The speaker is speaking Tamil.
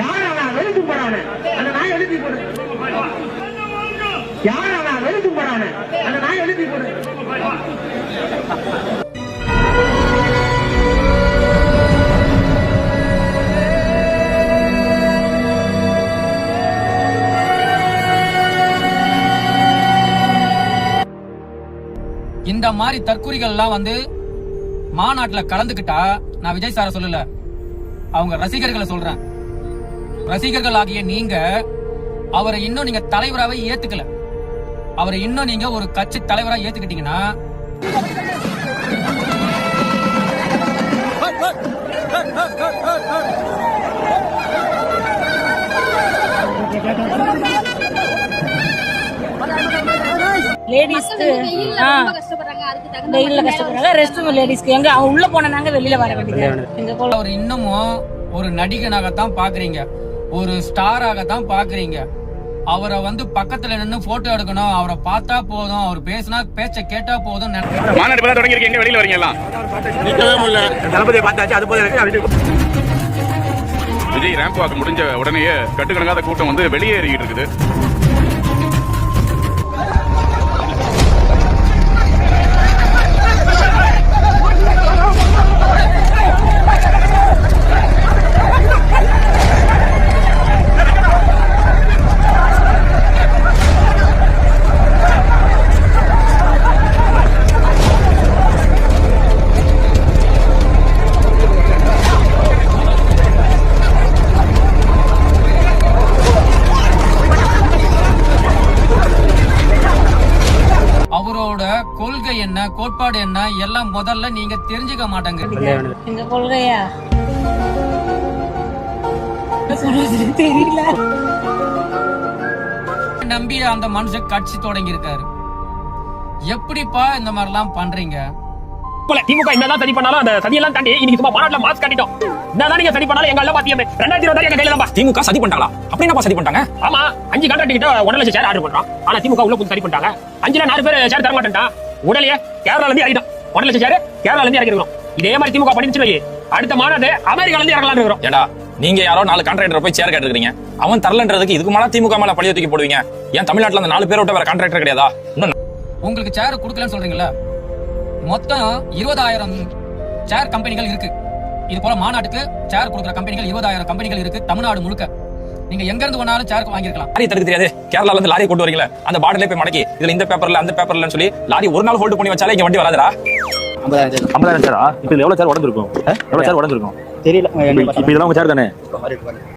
யார் அவன்? வெளுத்து போறான. அந்த நாய் எழுப்பி போடு. யார் அவன்? வெளுத்து போறான. அந்த நாய் எழுப்பி போடு. இந்த மாதிரி தற்குறிகள் எல்லாம் வந்து மாநாட்டுல கலந்துகிட்டா நான் விஜய் சார சொல்லல. அவங்க ரசிகர்களை சொல்றேன். ரசிகர்கள் ஆகிய நீங்க அவரை இன்னும் நீங்க தலைவராவே ஏத்துக்கல. அவரை இன்னும் நீங்க ஒரு கட்சி தலைவரா ஏத்துக்கிட்டீங்கன்னா லேடிஸ்க்கு வெயில்ல கஷ்டப்படுறாங்க. ரெஸ்ட் ரூம் லேடிஸ்க்கு எங்க அவங்க உள்ள போனாங்க வெளியில வர வேண்டியது. எங்க போல? அவர் இன்னமும் ஒரு நடிகனாகத்தான் பாக்குறீங்க. ஒரு ஸ்டாராகத்தான் பாக்குறீங்க. அவரை வந்து பக்கத்துல நின்னு போட்டோ எடுக்கணும். அவரை பார்த்தா போதும். அவர் பேசினா பேச்ச கேட்டா போதும் மாநாடு இப்பதான் தொடங்கி எங்க வெளியில வரீங்க எல்லாம்? நிக்கவே முடியல. தளபதியை பார்த்தாச்சு. அது போதும் விஜய் ரேம்ப் வாக்கு முடிஞ்ச உடனேயே கட்டுக்கணக்காத கூட்டம் வந்து வெளியேறிக்கிட்டு இருக்குது. கொள்கை என்ன கோட்பாடு என்ன எல்லாம் முதல்ல நீங்க தெரிஞ்சுக்க மாட்டாங்க எங்க கொள்கையா? தெரியல. நம்பி அந்த மனுஷன் கட்சி தொடங்கி இருக்காரு எப்படிப்பா இந்த மாதிரிலாம் பண்றீங்க? போல திமுக என்னதான் சரி பண்ணாலும் அந்த சதியெல்லாம் தாண்டி இன்னைக்கு சும்மா மாநாட்டுல மாஸ்க் காட்டிட்டோம். என்னதான் நீங்க சரி பண்ணாலும் எங்க எல்லாம் பாத்தியமே. ரெண்டாயிரத்தி இருபதாயிரம் எங்க கையில தான் திமுக சதி பண்ணிட்டாங்களா அப்படி என்னப்பா சதி பண்ணிட்டாங்க ஆமா அஞ்சு கான்ட்ராக்ட் கிட்ட ஒன்றரை லட்சம் ஷேர் ஆர்டர் பண்றோம் ஆனா திமுக உள்ள புது சரி பண்ணிட்டாங்க. அஞ்சுல நாலு பேர் ஷேர் தர மாட்டேன்டா உடனே கேரளால இருந்து இறங்கிட்டோம் ஒன்றரை லட்சம் ஷேர் கேரளால இருந்து இறங்கிருக்கோம் இதே மாதிரி திமுக பண்ணிச்சு வை அடுத்த மாநாடு அமெரிக்கால இருந்து இறங்கலாம்னு இருக்கிறோம். ஏடா நீங்க யாரோ நாலு கான்ட்ராக்டர் போய் சேர் கேட்டிருக்கீங்க அவன் தரலன்றதுக்கு இதுக்கு மேல திமுக மேல பழிய தூக்கி போடுவீங்க. ஏன் தமிழ்நாட்டுல அந்த நாலு பேரை விட்ட வேற கான்ட்ராக்டர் கிடையாதா? இன்னும் உங்களுக்கு சேர் கொடுக்கலன்னு சொல்றீங்களா மொத்தம் இருபதாயிரம் சேர் கம்பெனிகள் இருக்கு. இது போல மாநாட்டுக்கு சேர் கொடுக்குற கம்பெனிகள் இருபதாயிரம் கம்பெனிகள் இருக்கு தமிழ்நாடு முழுக்க. நீங்க எங்க இருந்து வேணாலும் சேர் வாங்கிருக்கலாம் லாரி தடுக்க தெரியாது. கேரளால இருந்து லாரியை கொண்டு வரீங்களா அந்த பாட்டிலே போய் மடக்கி இதுல இந்த பேப்பர்ல அந்த பேப்பர்லன்னு சொல்லி லாரி ஒரு நாள் ஹோல்ட் பண்ணி வச்சாலே இங்க வண்டி வராதுடா. ஐம்பதாயிரம் சாரா இப்போ எவ்வளவு சார் உடஞ்சிருக்கும்? எவ்வளவு சார் உடஞ்சிருக்கும்? தெரியல இப்போ இதெல்லாம் உங்க சார் தானே?